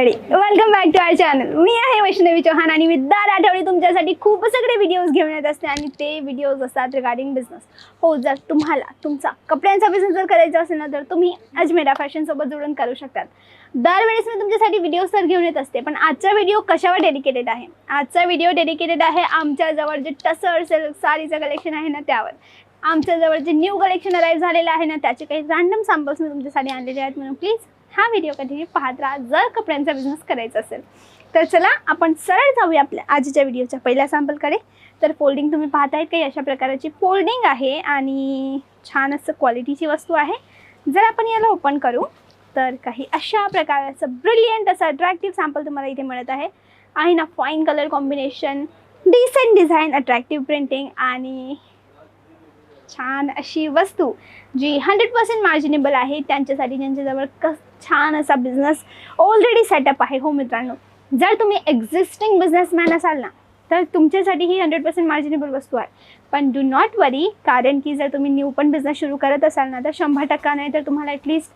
Back to I channel मी आहे वैष्णवी चौहान आणि मी दर आठवडी तुमच्यासाठी खूप सगळे व्हिडिओज घेऊन येत असते आणि ते व्हिडिओज असतात रिगार्डिंग बिझनेस हो जर तुम्हाला तुमचा कपड्यांचा बिझनेस जर करायचा असेल ना तर तुम्ही अजमेरा फॅशनसोबत जुळून करू शकतात. दरवेळेस मी तुमच्यासाठी व्हिडिओज तर घेऊन येत असते पण आजचा व्हिडिओ कशावर डेडिकेटेड आहे? आजचा व्हिडिओ डेडिकेटेड आहे आमच्याजवळ जे टसर सिल्क साडीचं कलेक्शन आहे ना त्यावर. आमच्याजवळ जे न्यू कलेक्शन अराईव्ह झालेलं आहे ना त्याचे काही रँडम सॅम्पल्स मी तुमच्यासाठी आणलेले आहेत म्हणून प्लीज हा व्हिडिओ कधीही पाहत राहा. जर कपड्यांचा बिझनेस करायचा असेल तर चला आपण सरळ जाऊया आपल्या आजच्या व्हिडिओच्या पहिल्या सॅम्पलकडे तर फोल्डिंग तुम्ही पाहतायत काही अशा प्रकाराची फोल्डिंग आहे आणि छान असं क्वालिटीची वस्तू आहे. जर आपण याला ओपन करू तर काही अशा प्रकारचं ब्रिलियंट असं अट्रॅक्टिव्ह सॅम्पल तुम्हाला इथे मिळत आहे. आहे ना fine colour combination decent design attractive printing आणि छान अशी वस्तू जी हंड्रेड पर्सेंट मार्जिनेबल आहे त्यांच्यासाठी ज्यांच्याजवळ कस छान असा बिझनेस ऑलरेडी सेटअप आहे. हो मित्रांनो जर तुम्ही एक्झिस्टिंग बिझनेसमॅन असाल ना तर तुमच्यासाठी ही हंड्रेड पर्सेंट मार्जिनेबल वस्तू आहे. पण डू नॉट वरी कारण की जर तुम्ही न्यू पण बिझनेस सुरू करत असाल ना तर शंभर टक्का नाही तर तुम्हाला ॲटलिस्ट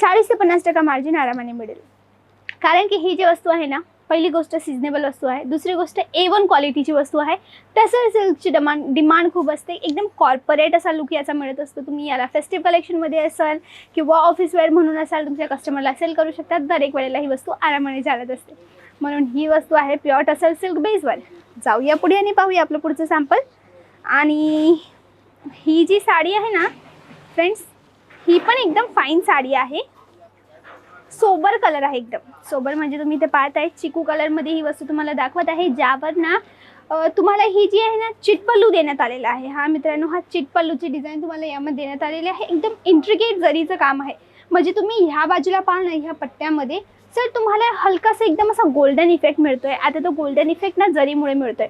चाळीस ते पन्नास टक्का मार्जिन आरामाने मिळेल. कारण की ही जी वस्तू आहे ना पहिली गोष्ट सिजनेबल वस्तू आहे. दुसरी गोष्ट ए वन क्वालिटीची वस्तू आहे. टसर सिल्कची डिमांड डिमांड खूप असते. एकदम कॉर्पोरेट असा लुक याचा मिळत असतो. तुम्ही याला फेस्टिव्ह कलेक्शनमध्ये असाल किंवा ऑफिस वेअर म्हणून असाल तुमच्या कस्टमरला सेल करू शकतात. दरेक वेळेला ही वस्तू आरामाने चालत असते. म्हणून ही वस्तू आहे प्युअर टसर सिल्क बेसवर जाऊया पुढे आणि पाहूया आपलं पुढचं सॅम्पल आणि ही जी साडी आहे ना फ्रेंड्स ही पण एकदम फाईन साडी आहे. सोबर कलर आहे एकदम. सोबर म्हणजे तुम्ही इथे पाहताय चिकू कलरमध्ये ही वस्तू तुम्हाला दाखवत आहे ज्यावर ना तुम्हाला ही जी आहे ना चिटपल्लू देण्यात आलेला आहे. हा मित्रांनो हा चिटपल्लूची डिझाईन तुम्हाला यामध्ये देण्यात आलेली आहे. एकदम इंट्रिकेट जरीचं काम आहे. म्हणजे तुम्ही ह्या बाजूला पाहा ना ह्या पट्ट्यामध्ये सर तुम्हाला हलकासा एकदम असा गोल्डन इफेक्ट मिळतोय. आता तो गोल्डन इफेक्ट ना जरीमुळे मिळतोय.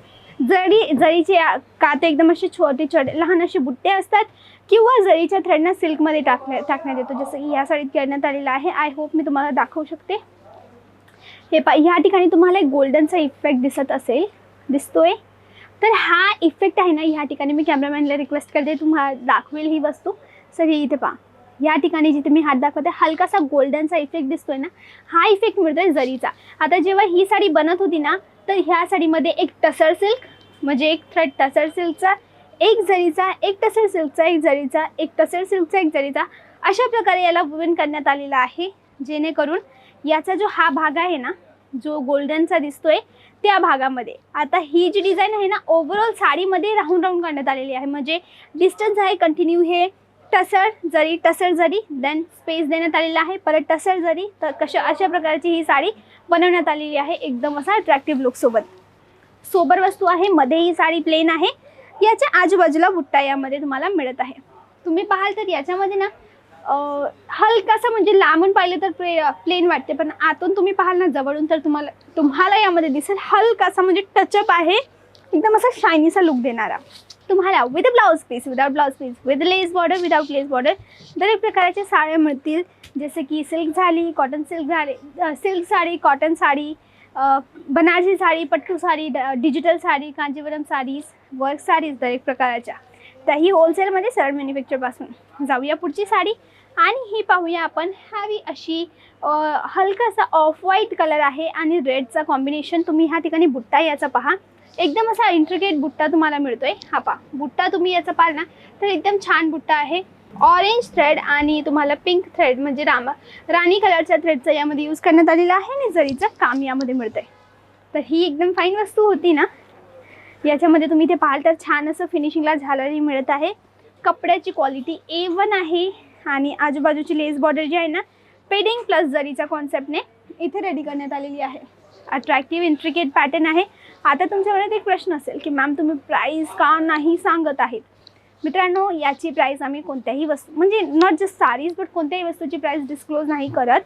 जरी जरीचे काते एकदम असे छोटे छोटे लहान असे बुट्टे असतात किंवा जरीच्या थ्रेडना सिल्कमध्ये टाकण्या टाकण्यात येतो. जसं की या साडीत करण्यात आलेलं आहे. आय होप मी तुम्हाला दाखवू शकते. हे पा ह्या ठिकाणी तुम्हाला एक गोल्डनचा इफेक्ट दिसत असेल. दिसतोय. तर हा इफेक्ट आहे ना ह्या ठिकाणी मी कॅमेरामॅनला रिक्वेस्ट करते. तुम्हाला दाखवेल ही वस्तू. सर ही इथे पहा. या ठिकाणी जिथे मी हात दाखवते हलकासा गोल्डनचा इफेक्ट दिसतोय ना हा इफेक्ट मिळतोय जरीचा. आता जेव्हा ही साडी बनत होती ना तर ह्या साडीमध्ये एक टसर सिल्क म्हणजे एक थ्रेड टसर सिल्कचा एक जरीचा एक टसर सिल्कचा एक जरीचा एक टसर सिल्कचा एक जरीचा अशा प्रकारे याला वुवन करण्यात आलेला आहे. जेणेकरून याचा जो हा भाग आहे ना जो गोल्डनचा दिसतोय त्या भागामध्ये. आता ही जी डिझाईन आहे ना ओव्हरऑल साडीमध्ये राहून राहून करण्यात आलेली आहे. म्हणजे डिस्टन्स आहे कंटिन्यू हे टसर जरी टसर जरी देन स्पेस देण्यात आलेला आहे. परत टसर जरी तर कशा अशा प्रकारची ही साडी बनवण्यात आलेली आहे. एकदम असा अट्रॅक्टिव्ह लुकसोबत सोबर वस्तू आहे मध्ये ही साडी प्लेन आहे. याच्या आजूबाजूला बुट्टा यामध्ये तुम्हाला मिळत आहे. तुम्ही पाहाल तर याच्यामध्ये ना हलकासा म्हणजे लांबून पाहिलं तर प्ले प्लेन वाटते. पण आतून तुम्ही पाहाल ना जवळून तर तुम्हाला तुम्हाला यामध्ये दिसेल हलकासा म्हणजे टचअप आहे. एकदम असा शायनीचा लुक देणारा. तुम्हाला with blouse piece without blouse piece with lace border without lace border दरेक प्रकारच्या साड्या मिळतील. जसे की सिल्क झाली कॉटन सिल्क झाली सिल्क साडी कॉटन साडी बनारसी साडी पट्टू साडी ड- डिजिटल साडी कांजीवरम साडीज वर्क साडीज दरेक प्रकाराच्या. त्याही होलसेलमध्ये सरळ मॅन्युफॅक्चरपासून जाऊया पुढची साडी आणि ही पाहूया आपण. हवी अशी हलकासा ऑफ व्हाईट कलर आहे आणि रेडचा कॉम्बिनेशन तुम्ही ह्या ठिकाणी बुट्टा याचा पहा. एकदम असा इंट्रिकेट बुट्टा तुम्हाला मिळतोय. हा पा बुट्टा तुम्ही याचा पाल ना तर एकदम छान बुट्टा आहे. ऑरेंज थ्रेड आणि तुम्हाला पिंक थ्रेड म्हणजे रामा राणी कलरच्या थ्रेडचा यामध्ये यूज करण्यात आलेला आहे आणि जरीचं काम यामध्ये मिळतंय. तर ही एकदम फाईन वस्तू होती ना? याच्यामध्ये तुम्ही ते पाहाल तर छान असं फिनिशिंगला झालंही मिळत आहे. कपड्याची क्वालिटी ए वन आहे आणि आजूबाजूची लेस बॉर्डर जी आहे ना पेडिंग प्लस जरीच्या कॉन्सेप्टने इथे रेडी करण्यात आलेली आहे. अट्रॅक्टिव्ह इंट्रिकेट पॅटर्न आहे. आता तुमच्या मनात एक प्रश्न असेल की मॅम तुम्ही प्राईस का नाही सांगत आहेत? मित्रांनो याची प्राईस आम्ही कोणत्याही वस्तू म्हणजे नॉट जस्ट सारीज बट कोणत्याही वस्तूची प्राईस डिस्क्लोज नाही करत.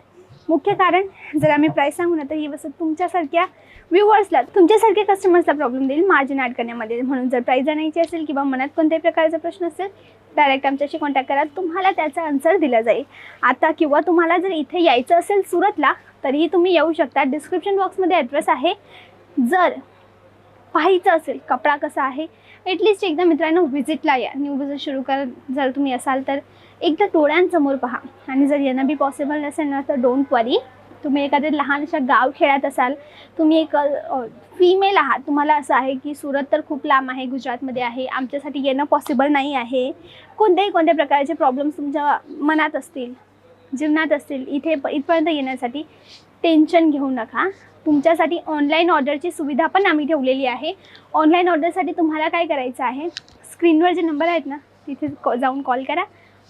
मुख्य कारण जर आम्ही प्राईस सांगू ना तर ही वस्तू तुमच्यासारख्या व्ह्युअर्सला तुमच्यासारख्या कस्टमर्सला प्रॉब्लेम देईल मार्जिन ॲड करण्यामध्ये म्हणून जर प्राईस जाण्याची असेल किंवा मनात कोणत्याही प्रकारचा प्रश्न असेल डायरेक्ट आमच्याशी कॉन्टॅक्ट करा. तुम्हाला त्याचा आन्सर दिला जाईल. आता किंवा तुम्हाला जर इथे यायचं असेल सुरतला तरीही तुम्ही येऊ शकता. डिस्क्रिप्शन बॉक्समध्ये ॲड्रेस आहे. जर पाहायचं असेल कपडा कसा आहे ॲटलिस्ट एकदा मित्रांनो व्हिजिटला या. न्यू बिझनेस सुरू कर. जर तुम्ही असाल तर. एकदा डोळ्यांसमोर पहा. आणि जर यांना बी पॉसिबल नसेल ना तर डोंट वरी तुम्ही एखाद्या लहानशा गाव खेळात असाल तुम्ही एक फिमेल आहात. तुम्हाला असं आहे की सुरत तर खूप लांब आहे गुजरातमध्ये आहे. आमच्यासाठी येणं पॉसिबल नाही आहे. कोणत्याही कोणत्या प्रकारचे प्रॉब्लेम्स तुमच्या मनात असतील जीवनात असतील इथे प इथपर्यंत येण्यासाठी टेन्शन घेऊ नका. तुमच्यासाठी ऑनलाईन ऑर्डरची सुविधा पण आम्ही ठेवलेली आहे. ऑनलाईन ऑर्डरसाठी तुम्हाला काय करायचं आहे? स्क्रीनवर जे नंबर आहेत ना तिथे कॉ जाऊन कॉल करा.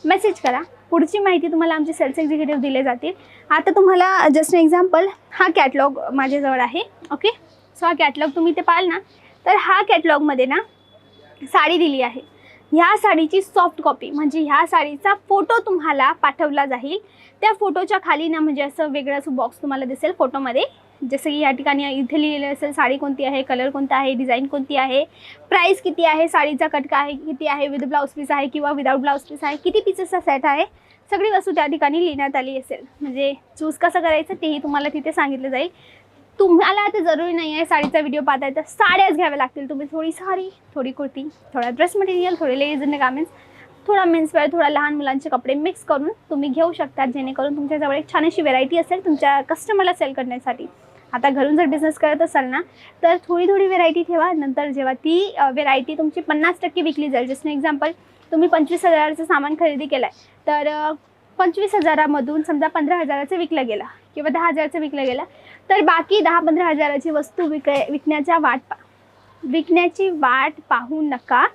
मेसेज करा. पुढची माहिती तुम्हाला आमचे सेल्स एक्झिक्युटिव्ह दिले जातील. आता तुम्हाला जस्ट एक्झाम्पल हा कॅटलॉग माझ्याजवळ आहे. ओके सो हा कॅटलॉग तुम्ही ते पाहाल ना? तर हा कॅटलॉगमध्ये ना साडी दिली आहे. ह्या साडीची सॉफ्ट कॉपी म्हणजे ह्या साडीचा फोटो तुम्हाला पाठवला जाईल. त्या फोटोच्या खाली ना म्हणजे असं वेगळं असं बॉक्स तुम्हाला दिसेल फोटोमध्ये जसं की या ठिकाणी इथे लिहिलेलं असेल साडी कोणती आहे कलर कोणता आहे डिझाईन कोणती आहे प्राईस किती आहे साडीचा कटका आहे किती आहे विथ ब्लाऊज पीस आहे किंवा विदाऊट ब्लाऊज पीस आहे किती पीसेसचा सेट आहे सगळी वस्तू त्या ठिकाणी लिहिण्यात आली असेल. म्हणजे चूज कसं करायचं तेही तुम्हाला तिथे सांगितलं जाईल. तुम्हाला आता जरुरी नाही आहे साडीचा व्हिडिओ पाहताय तर साड्याच घ्याव्या लागतील. तुम्ही थोडी साडी थोडी कुर्ती थोडा ड्रेस मटेरियल थोडे लेडीज गार्मेंट्स थोडा मेन्सवेअर थोडा लहान मुलांचे कपडे मिक्स करून तुम्ही घेऊ शकता जेणेकरून तुमच्याजवळ एक छान अशी व्हेरायटी असेल तुमच्या कस्टमरला सेल करण्यासाठी. आता घरून जर बिझनेस करत असाल ना तर थोडी थोडी व्हेरायटी ठेवा. नंतर जेव्हा ती व्हेरायटी तुमची पन्नास टक्के विकली जाईल. जस्ट एक्झाम्पल तुम्ही पंचवीस हजाराचं सामान खरेदी केलं आहे तर पंचवीस हजारामधून समजा पंधरा हजाराचं विकलं गेलं किंवा दहा हजाराचं विकलं गेलं तर बाकी दहा पंधरा हजाराची वस्तू विक विकण्याच्या वाट पा विकण्याची वाट पाहू नका.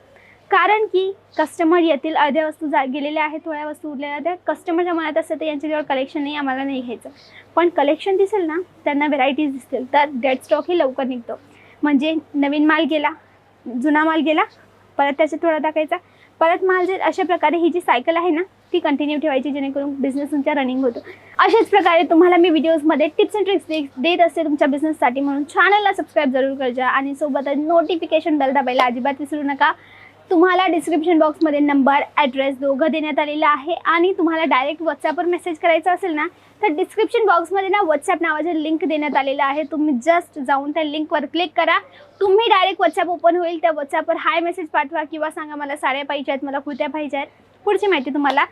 कारण की कस्टमर येतील अर्ध्या वस्तू जा गेलेल्या आहेत थोड्या वस्तू उरलेल्या त्या कस्टमरच्या मनात असतं तर यांच्याजवळ कलेक्शन नाही आम्हाला नाही घ्यायचं. पण कलेक्शन दिसेल ना त्यांना व्हेरायटीज दिसतील तर डेड स्टॉकही लवकर निघतो. म्हणजे नवीन माल गेला जुना माल गेला परत त्याच्यात थोडा टाकायचा. परत माल जे अशा प्रकारे ही जी सायकल आहे ना ती कंटिन्यू ठेवायची जेणेकरून बिझनेस तुमच्या रनिंग होतो. अशाच प्रकारे तुम्हाला मी व्हिडिओजमध्ये टिप्स अँड ट्रिक्स देत असते तुमच्या बिझनेससाठी म्हणून चॅनलला सबस्क्राईब जरूर करजा. आणि सोबतच नोटिफिकेशन बेल दाबायला अजिबात विसरू नका. तुम्हाला डिस्क्रिप्शन बॉक्समध्ये नंबर ॲड्रेस दोघं देण्यात आलेला आहे. आणि तुम्हाला डायरेक्ट व्हॉट्सॲपवर मेसेज करायचा असेल ना तर डिस्क्रिप्शन बॉक्समध्ये ना व्हॉट्सॲप नावाचे लिंक देण्यात आलेलं आहे. तुम्ही जस्ट जाऊन त्या लिंकवर क्लिक करा. तुम्ही डायरेक्ट व्हॉट्सॲप ओपन होईल त्या व्हॉट्सॲपवर हाय मेसेज पाठवा किंवा सांगा मला साड्या पाहिजे आहेत मला कुर्त्या पाहिजे आहेत. पुढची माहिती तुम्हाला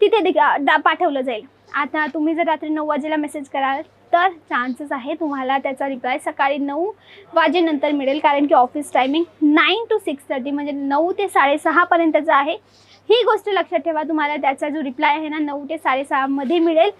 तिथे दे- पाठवलं जाईल. आता तुम्ही जर रात्री नऊ वाजेला मेसेज कराल तर चान्सेस आहे तुम्हाला त्याचा रिप्लाय सकाळी नऊ वाजेनंतर मिळेल. कारण की office timing nine to six thirty म्हणजे नऊ ते साडेसहापर्यंतचा आहे. ही गोष्ट लक्षात ठेवा तुम्हाला त्याचा जो रिप्लाय आहे ना नऊ ते साडेसहामध्ये मिळेल.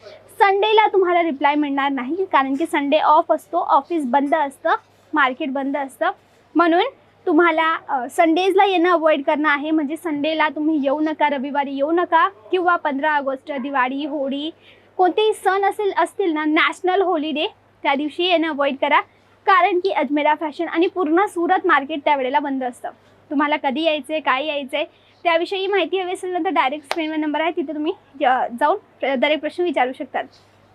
संडेला तुम्हाला रिप्लाय मिळणार नाही कारण की संडे ऑफ असतो ऑफिस बंद असतं मार्केट बंद असतं. म्हणून तुम्हाला संडेजला येणं अवॉइड करणं आहे. म्हणजे संडेला तुम्ही येऊ नका रविवारी येऊ नका किंवा पंधरा ऑगस्ट दिवाळी होळी कोणतेही सण असेल असतील ना नॅशनल हॉलिडे त्या दिवशी येणं अवॉइड करा. कारण की अजमेरा फॅशन आणि पूर्ण सुरत मार्केट त्यावेळेला बंद असतं. तुम्हाला कधी यायचं आहे काय यायचं आहे त्याविषयी माहिती हवी असेल ना तर डायरेक्ट स्क्रीनवर नंबर आहे. तिथे तुम्ही जाऊन प्र- दरेक प्रश्न विचारू शकतात.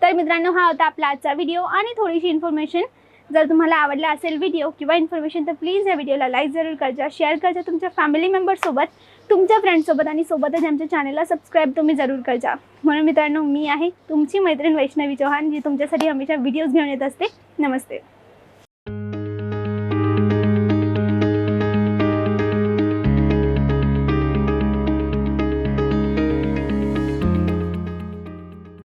तर मित्रांनो हा होता आपला आजचा व्हिडिओ आणि थोडीशी इन्फॉर्मेशन जर तुम्हाला आवडला असेल व्हिडिओ किंवा इन्फॉर्मेशन तर प्लीज या व्हिडिओला लाईक जरूर करजा. शेअर करजा तुमच्या फॅमिली मेंबरसोबत तुमच्या फ्रेंडसोबत आणि सोबतच आमच्या चॅनलला सबस्क्राईब तुम्ही जरूर करजा. म्हणून मित्रांनो मी आहे तुमची मैत्रीण वैष्णवी चौहान जी तुमच्यासाठी हमेशा व्हिडिओज घेऊन येत असते. नमस्ते.